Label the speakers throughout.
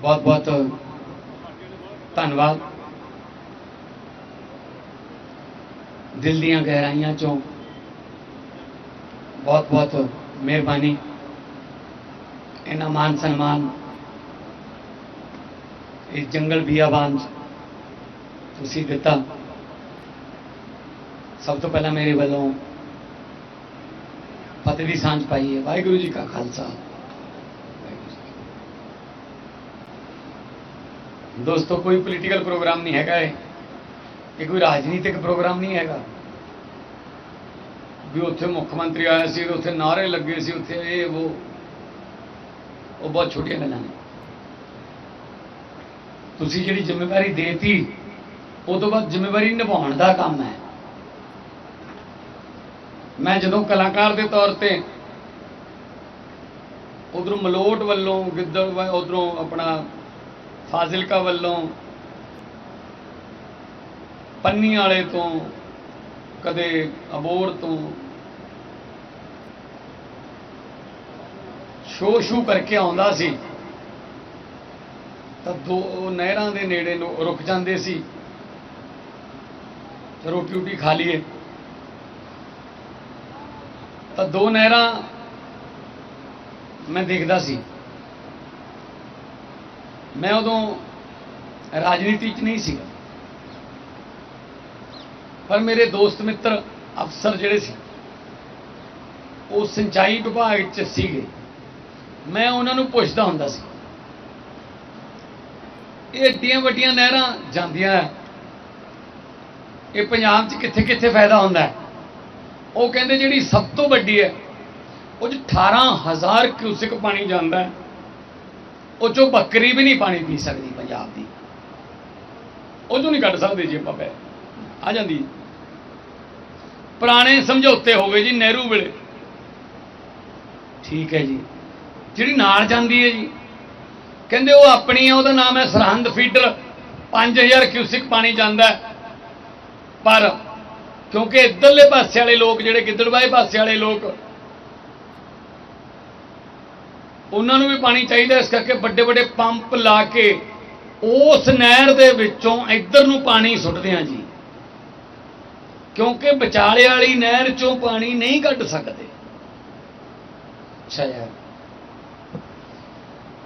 Speaker 1: ਬਹੁਤ ਬਹੁਤ ਧੰਨਵਾਦ। ਦਿਲ ਦੀਆਂ ਗਹਿਰਾਈਆਂ ਚੋਂ ਬਹੁਤ ਬਹੁਤ ਮਿਹਰਬਾਨੀ। ਇਹਨਾਂ ਮਾਨ ਸਨਮਾਨ, ਇਸ ਜੰਗਲ ਬਿਆਬਾਨ 'ਚ ਤੁਸੀਂ ਦਿੱਤਾ। ਸਭ ਤੋਂ ਪਹਿਲਾਂ ਮੇਰੇ ਵੱਲੋਂ ਫਤਿਹ ਦੀ ਸਾਂਝ ਪਾਈ ਹੈ। ਵਾਹਿਗੁਰੂ ਜੀ ਕਾ ਖਾਲਸਾ ਵਾਹਿਗੁਰੂ ਜੀ ਕੀ ਫਤਿਹ। ਦੋਸਤੋ, ਕੋਈ ਪੋਲੀਟੀਕਲ ਪ੍ਰੋਗਰਾਮ ਨਹੀਂ ਹੈਗਾ ਇਹ। ਇਹ ਕੋਈ ਰਾਜਨੀਤਿਕ ਪ੍ਰੋਗਰਾਮ ਨਹੀਂ ਹੈਗਾ। ਵੀ ਉੱਥੇ ਮੁੱਖ ਮੰਤਰੀ ਆਇਆ ਸੀ ਉੱਥੇ ਨਾਰੇ ਲੱਗੇ ਸੀ, ਉੱਥੇ ਇਹ, ਉਹ ਉਹ ਬਹੁਤ ਛੋਟੀਆਂ ਗੱਲਾਂ ਨੇ। ਤੁਸੀਂ ਜਿਹੜੀ ਜ਼ਿੰਮੇਵਾਰੀ ਦੇਤੀ, ਉਹ ਤੋਂ ਬਾਅਦ ਜ਼ਿੰਮੇਵਾਰੀ ਨਿਭਾਉਣ ਦਾ ਕੰਮ ਹੈ। ਮੈਂ ਜਦੋਂ ਕਲਾਕਾਰ ਦੇ ਤੌਰ ਤੇ ਉਧਰੋਂ ਮਲੋਟ ਵੱਲੋਂ ਗਿੱਦੜ ਉਧਰੋਂ ਆਪਣਾ ਫਾਜ਼ਿਲਕਾ ਵੱਲੋਂ ਪੰਨੀ ਵਾਲੇ ਤੋਂ, ਕਦੇ ਅਬੋਰ ਤੋਂ ਸ਼ੋ ਸ਼ੂ ਕਰਕੇ ਆਉਂਦਾ ਸੀ, ਤਾਂ ਦੋ ਨਹਿਰਾਂ ਦੇ ਨੇੜੇ ਰੁਕ ਜਾਂਦੇ ਸੀ ਰੋਟੀ ਰੋਟੀ ਖਾ ਲਈਏ। ਤਾਂ ਦੋ ਨਹਿਰਾਂ ਮੈਂ ਦੇਖਦਾ ਸੀ। ਮੈਂ ਉਦੋਂ ਰਾਜਨੀਤੀ 'ਚ ਨਹੀਂ ਸੀਗਾ। ਪਰ ਮੇਰੇ ਦੋਸਤ ਮਿੱਤਰ ਅਫਸਰ ਜਿਹੜੇ ਸੀ, ਉਹ ਸਿੰਚਾਈ ਵਿਭਾਗ 'ਚ ਸੀਗੇ। ਮੈਂ ਉਹਨਾਂ ਨੂੰ ਪੁੱਛਦਾ ਹੁੰਦਾ ਸੀ, ਇਹ ਏਡੀਆਂ ਵੱਡੀਆਂ ਨਹਿਰਾਂ ਜਾਂਦੀਆਂ ਹੈ। ਇਹ ਪੰਜਾਬ 'ਚ ਕਿੱਥੇ ਕਿੱਥੇ ਫਾਇਦਾ ਹੁੰਦਾ ਹੈ ਉਹ ਕਹਿੰਦੇ ਜਿਹੜੀ ਸਭ ਤੋਂ ਵੱਡੀ ਹੈ ਉਹ 'ਚ 18000 ਕਿਊਸਿਕ ਪਾਣੀ ਜਾਂਦਾ ਹੈ ਉਹ ਚੋਂ ਬੱਕਰੀ ਵੀ ਨਹੀਂ ਪਾਣੀ ਪੀ ਸਕਦੀ ਪੰਜਾਬ ਦੀ। ਉਹ ਚੋਂ ਨਹੀਂ ਕੱਢ ਸਕਦੇ ਜੀ ਆਪਾਂ ਪੈ ਆ ਜਾਂਦੀ। ਪੁਰਾਣੇ ਸਮਝੌਤੇ ਹੋ ਗਏ ਜੀ ਨਹਿਰੂ ਵੇਲੇ। ਠੀਕ ਹੈ ਜੀ। ਜਿਹੜੀ ਨਾਲ ਜਾਂਦੀ ਹੈ ਜੀ। ਕਹਿੰਦੇ ਉਹ ਆਪਣੀ ਹੈ ਉਹਦਾ ਨਾਮ ਹੈ ਸਰਹੰਦ ਫੀਡਰ 5000 ਕਿਊਸਿਕ ਪਾਣੀ ਜਾਂਦਾ ਪਰ ਕਿਉਂਕਿ ਇੱਧਰਲੇ ਪਾਸੇ ਵਾਲੇ ਲੋਕ ਜਿਹੜੇ ਗਿੱਦੜਬਾਏ ਪਾਸੇ ਵਾਲੇ ਲੋਕ ਉਹਨਾਂ ਨੂੰ ਵੀ ਪਾਣੀ ਚਾਹੀਦਾ ਇਸ ਕਰਕੇ ਵੱਡੇ ਵੱਡੇ ਪੰਪ ਲਾ ਕੇ ਉਸ ਨਹਿਰ ਦੇ ਵਿੱਚੋਂ ਇੱਧਰ ਨੂੰ ਪਾਣੀ ਸੁੱਟਦੇ ਆ ਜੀ। ਕਿਉਂਕਿ ਵਿਚਾਲੇ ਵਾਲੀ ਨਹਿਰ ਚੋਂ ਪਾਣੀ ਨਹੀਂ ਕੱਢ ਸਕਦੇ। ਅੱਛਾ ਯਾਰ।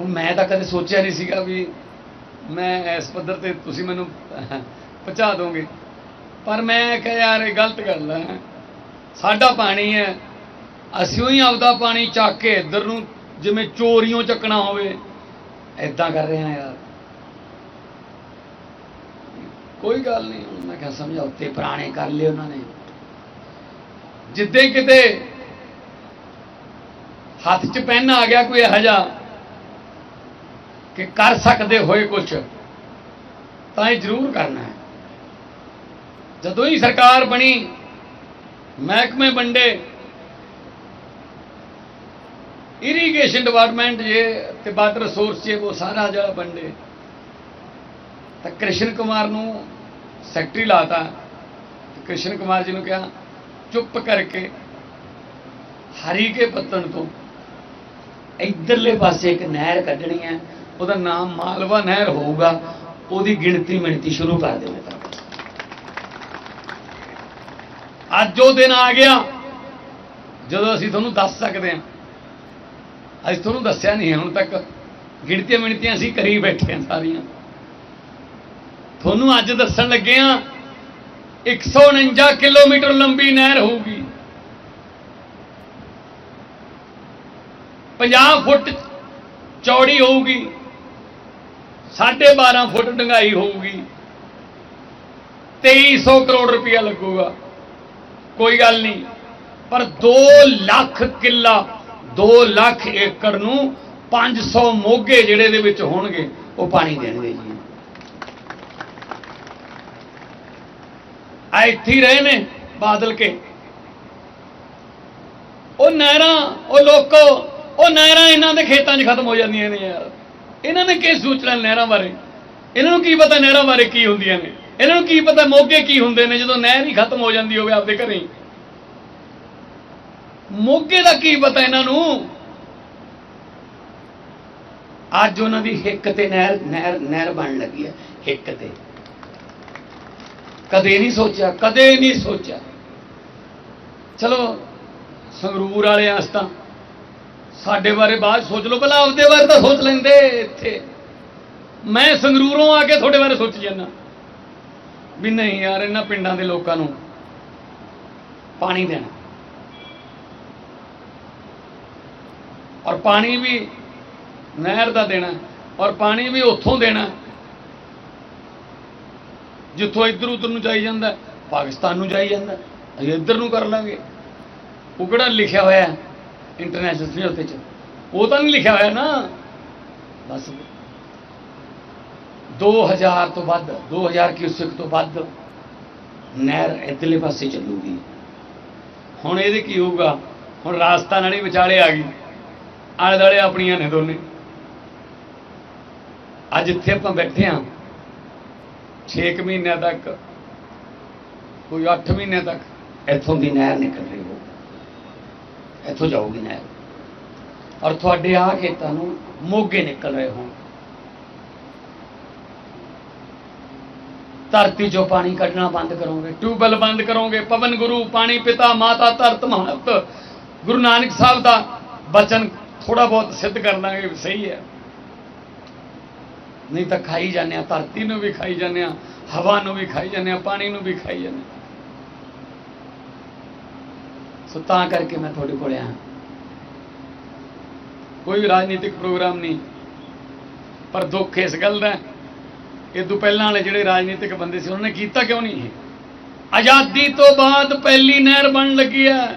Speaker 1: ਹੁਣ ਮੈਂ ਤਾਂ ਕਦੇ ਸੋਚਿਆ ਨਹੀਂ ਸੀਗਾ ਵੀ ਮੈਂ ਇਸ ਪੱਧਰ ਤੇ ਤੁਸੀਂ ਮੈਨੂੰ ਪਹੁੰਚਾ ਦੋਗੇ। ਪਰ ਮੈਂ ਕਿਹਾ ਯਾਰ, ਇਹ ਗਲਤ ਗੱਲ ਹੈ। ਸਾਡਾ ਪਾਣੀ ਹੈ। ਅਸੀਂ ਹੀ ਆਪਦਾ ਪਾਣੀ ਚੱਕ ਕੇ ਇੱਧਰ ਨੂੰ ਜਿਵੇਂ ਚੋਰੀਆਂ ਚੱਕਣਾ ਹੋਵੇ। ਐਦਾਂ ਕਰ ਰਹੇ ਹਾਂ ਯਾਰ। ਕੋਈ ਗੱਲ ਨਹੀਂ ਮੈਂ ਕਿਹਾ ਸਮਝੌਤੇ ਪੁਰਾਣੇ ਕਰ ਲਏ ਉਹਨਾਂ ਨੇ। ਜਿੱਦੇ ਕਿਤੇ ਹੱਥ 'ਚ ਪੈਨ ਆ ਗਿਆ ਕੋਈ ਇਹੋ ਜਿਹਾ ਕਿ ਕਰ ਸਕਦੇ ਹੋਏ ਕੁਝ ਤਾਂ ਇਹ ਜ਼ਰੂਰ ਕਰਨਾ ਹੈ। ਜਦੋਂ ਹੀ ਸਰਕਾਰ ਬਣੀ ਮਹਿਕਮੇ ਵੰਡੇ ਇਰੀਗੇਸ਼ਨ ਡਿਪਾਰਟਮੈਂਟ ਜੇ ਤੇ ਵਾਟਰ ਰਿਸੋਰਸ ਜੇ, ਉਹ ਸਾਰਾ ਜਿਹੜਾ ਵੰਡੇ ਤਾਂ ਕ੍ਰਿਸ਼ਨ ਕੁਮਾਰ ਨੂੰ ਸੈਕਟਰੀ ਲਾਤਾ। ਤੇ ਕ੍ਰਿਸ਼ਨ ਕੁਮਾਰ ਜੀ ਨੂੰ ਕਿਹਾ, ਚੁੱਪ ਕਰਕੇ ਹਰੀ ਕੇ ਪੱਤਣ ਤੋਂ ਇਧਰਲੇ ਪਾਸੇ ਇੱਕ ਨਹਿਰ ਕੱਢਣੀ ਹੈ। ਉਹਦਾ ਨਾਮ ਮਾਲਵਾ ਨਹਿਰ ਹੋਊਗਾ। ਉਹਦੀ ਗਿਣਤੀ ਮਿਣਤੀ ਸ਼ੁਰੂ ਕਰ ਦੇਵੇ ਤਾਂ। ਅੱਜ ਉਹ ਦਿਨ ਆ ਗਿਆ। ਜਦੋਂ ਅਸੀਂ ਤੁਹਾਨੂੰ ਦੱਸ ਸਕਦੇ ਹਾਂ ਅੱਜ ਤੁਹਾਨੂੰ ਦੱਸਿਆ ਨਹੀਂ ਹੈ ਹੁਣ ਤੱਕ ਗਿਣਤੀਆਂ ਮਿਣਤੀਆਂ ਅਸੀਂ ਕਰੀ ਬੈਠੇ ਹਾਂ ਸਾਰੀਆਂ। ਤੁਹਾਨੂੰ ਅੱਜ ਦੱਸਣ ਲੱਗੇ ਹਾਂ 149 ਕਿਲੋਮੀਟਰ ਲੰਬੀ ਨਹਿਰ ਹੋਊਗੀ। 50 ਫੁੱਟ ਚੌੜੀ ਹੋਊਗੀ 12.5 ਫੁੱਟ ਡੰਗਾਈ ਹੋਊਗੀ 2300 ਕਰੋੜ ਰੁਪਇਆ ਲੱਗੂਗਾ। ਕੋਈ ਗੱਲ ਨਹੀਂ, ਪਰ 2 ਲੱਖ ਕਿੱਲਾ 2 ਲੱਖ ਏਕੜ ਨੂੰ 500 ਮੋਗੇ ਜਿਹੜੇ ਦੇ ਵਿੱਚ ਹੋਣਗੇ, ਉਹ ਪਾਣੀ ਦੇਣਗੇ ਜੀ। ਆ ਇੱਥੇ ਰਹੇ ਨੇ ਬਾਦਲ ਕੇ। ਉਹ ਨਹਿਰਾਂ, ਉਹ ਲੋਕੋ, ਉਹ ਨਹਿਰਾਂ ਇਹਨਾਂ ਦੇ ਖੇਤਾਂ 'ਚ ਖਤਮ ਹੋ ਜਾਂਦੀਆਂ ਨੇ ਯਾਰ। ਇਹਨਾਂ ਨੇ ਕੀ ਸੋਚਣਾ ਨਹਿਰਾਂ ਬਾਰੇ? ਇਹਨਾਂ ਨੂੰ ਕੀ ਪਤਾ ਨਹਿਰਾਂ ਬਾਰੇ ਕੀ ਹੁੰਦੀਆਂ ਨੇ? ਇਹਨਾਂ ਨੂੰ ਕੀ ਪਤਾ ਮੋਗੇ ਕੀ ਹੁੰਦੇ ਨੇ ਜਦੋਂ ਨਹਿਰ ਹੀ ਖਤਮ ਹੋ ਜਾਂਦੀ ਹੋਵੇ ਆਪਦੇ ਘਰੇ? ਮੋਗੇ ਦਾ ਕੀ ਪਤਾ ਇਹਨਾਂ ਨੂੰ? ਅੱਜ ਉਹਨਾਂ ਦੀ ਹਿੱਕ ਤੇ ਨਹਿਰ ਨਹਿਰ ਨਹਿਰ ਬਣ ਲੱਗੀ ਹੈ, ਹਿੱਕ ਤੇ। ਕਦੇ ਨਹੀਂ ਸੋਚਿਆ, ਕਦੇ ਨਹੀਂ ਸੋਚਿਆ। ਚਲੋ, ਸੰਗਰੂਰ ਵਾਲੇ ਆਸਤਾ ਸਾਡੇ ਬਾਰੇ ਬਾਅਦ ਸੋਚ ਲਓ, ਭਲਾ ਆਪਦੇ ਬਾਰੇ ਤਾਂ ਸੋਚ ਲੈਂਦੇ ਇੱਥੇ। ਮੈਂ ਸੰਗਰੂਰੋਂ ਆ ਕੇ ਤੁਹਾਡੇ ਬਾਰੇ ਸੋਚ ਜਾਂਦਾ। ਵੀ ਨਹੀਂ ਯਾਰ, ਇਹਨਾਂ ਪਿੰਡਾਂ ਦੇ ਲੋਕਾਂ ਨੂੰ ਪਾਣੀ ਦੇਣਾ। ਔਰ ਪਾਣੀ ਵੀ ਨਹਿਰ ਦਾ ਦੇਣਾ, ਔਰ ਪਾਣੀ ਵੀ ਉੱਥੋਂ ਦੇਣਾ। ਜਿੱਥੋਂ ਇੱਧਰ ਉੱਧਰ ਨੂੰ ਜਾਈ ਜਾਂਦਾ, ਪਾਕਿਸਤਾਨ ਨੂੰ ਜਾਈ ਜਾਂਦਾ, ਅਸੀਂ ਇੱਧਰ ਨੂੰ ਕਰ ਲਾਂਗੇ। ਉਹ ਕਿਹੜਾ ਲਿਖਿਆ ਹੋਇਆ ਇੰਟਰਨੈਸ਼ਨਲ ਸਮਝੌਤੇ 'ਚ? ਉਹ ਤਾਂ ਨਹੀਂ ਲਿਖਿਆ ਹੋਇਆ ਨਾ। ਬਸ। 2000 ਤੋਂ ਵੱਧ 2000 ਕਿਊਸਿਕ ਤੋਂ ਵੱਧ ਨਹਿਰ ਇੱਧਰਲੇ ਪਾਸੇ ਚੱਲੂਗੀ। ਹੁਣ ਇਹਦੇ ਕੀ ਹੋਊਗਾ? ਹੁਣ ਰਾਜਸਥਾਨ ਵਾਲੀ ਵਿਚਾਲੇ ਆ ਗਈ। ਆਲੇ ਦੁਆਲੇ ਆਪਣੀਆਂ ਨੇ ਦੋਨੇ। ਅੱਜ ਇੱਥੇ ਆਪਾਂ ਬੈਠੇ ਹਾਂ 6 ਮਹੀਨਿਆਂ ਤੱਕ, ਕੋਈ 8 ਮਹੀਨਿਆਂ ਤੱਕ। ਇੱਥੋਂ ਦੀ ਨਹਿਰ ਨਿਕਲ ਰਹੀ ਹੋ ਇੱਥੋਂ ਜਾਊਗੀ ਨਹਿਰ। ਔਰ ਤੁਹਾਡੇ ਆ ਖੇਤਾਂ ਨੂੰ ਮੋਗੇ ਨਿਕਲ ਰਹੇ ਹੋਣ। ਧਰਤੀ ਚੋਂ ਪਾਣੀ ਕੱਢਣਾ ਬੰਦ ਕਰੋਗੇ। ਟਿਊਬਵੈਲ ਬੰਦ ਕਰੋਗੇ। ਪਵਨ ਗੁਰੂ, ਪਾਣੀ ਪਿਤਾ, ਮਾਤਾ, ਧਰਤ, ਮਹਤ। ਗੁਰੂ ਨਾਨਕ ਸਾਹਿਬ ਦਾ ਬਚਨ ਥੋੜਾ ਬਹੁਤ ਸਿੱਧ ਕਰ ਲਾਂਗੇ ਸਹੀ ਹੈ। ਨਹੀਂ ਤਾਂ ਖਾਈ ਜਾਂਦੇ ਆ ਧਰਤੀ ਨੂੰ ਵੀ ਖਾਈ ਜਾਂਦੇ ਆ ਹਵਾ ਨੂੰ ਵੀ ਖਾਈ ਜਾਂਦੇ ਆ ਪਾਣੀ ਨੂੰ ਵੀ ਖਾਈ ਜਾਂਦੇ ਹਾਂ। ਸੋ ਤਾਂ ਕਰਕੇ ਮੈਂ ਤੁਹਾਡੇ ਕੋਲ ਆਇਆ। ਕੋਈ ਵੀ ਰਾਜਨੀਤਿਕ ਪ੍ਰੋਗਰਾਮ ਨਹੀਂ, ਪਰ ਦੁੱਖ ਇਸ ਗੱਲ ਦਾ ਇਹ ਤੋਂ ਪਹਿਲਾਂ ਵਾਲੇ ਜਿਹੜੇ ਰਾਜਨੀਤਿਕ ਬੰਦੇ ਸੀ, ਉਹਨਾਂ ਨੇ ਕੀਤਾ ਕਿਉਂ ਨਹੀਂ ਆਜ਼ਾਦੀ ਤੋਂ ਬਾਅਦ ਪਹਿਲੀ ਨਹਿਰ ਬਣਨ ਲੱਗੀ ਹੈ।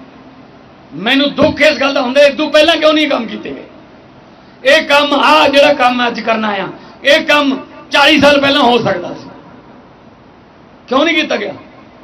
Speaker 1: ਮੈਨੂੰ ਦੁੱਖ ਇਸ ਗੱਲ ਦਾ ਹੁੰਦਾ ਇਦੋਂ ਪਹਿਲਾਂ ਕਿਉਂ ਨਹੀਂ ਕੰਮ ਕੀਤੇ ਗਏ? ਇਹ ਕੰਮ ਆ ਜਿਹੜਾ ਕੰਮ ਅੱਜ ਕਰਨਾ ਆ, ਇਹ ਕੰਮ 40 ਸਾਲ ਪਹਿਲਾਂ ਹੋ ਸਕਦਾ ਸੀ। ਕਿਉਂ ਨਹੀਂ ਕੀਤਾ ਗਿਆ?